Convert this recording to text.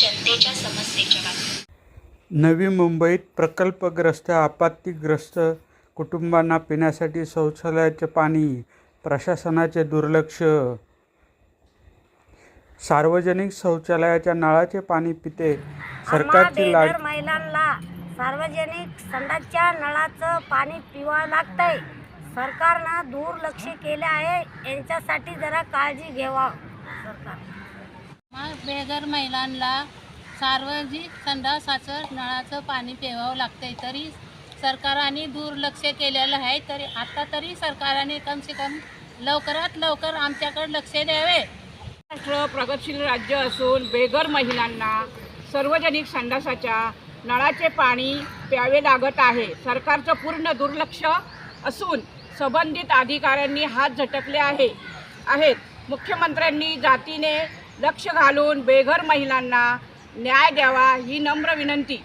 जनतेच्या समस्येच्या बातम्या नवी मुंबईत प्रकल्पग्रस्त आपत्तीग्रस्त कुटुंबांना पिण्यासाठी शौचालयाचे पाणी प्रशासनाचे दुर्लक्ष. सार्वजनिक शौचालयाच्या नळाचे पाणी पिते. सरकारची लाट महिलांना सार्वजनिक संडासच्या नळाचं पाणी पिवा लागतंय. सरकारनं दुर्लक्ष केले आहे. यांच्यासाठी जरा काळजी घ्यावा. सरकार बेघर महिलांना सार्वजनिक संडासाचं नळाचं पाणी प्यावं लागतंय. तरी सरकारने दुर्लक्ष केलेलं आहे तरी आता तरी सरकारने कम से कम लवकरात लवकर आमच्याकडे लक्ष द्यावे. महाराष्ट्र प्रगतशील राज्य असून बेघर महिलांना सार्वजनिक संडासाच्या नळाचे पाणी प्यावे लागत आहे. सरकारचं पूर्ण दुर्लक्ष असून संबंधित अधिकाऱ्यांनी हात झटकले आहे. आहेत. मुख्यमंत्र्यांनी जातीने लक्ष घालून बेघर महिलांना न्याय द्यावा ही नम्र विनंती.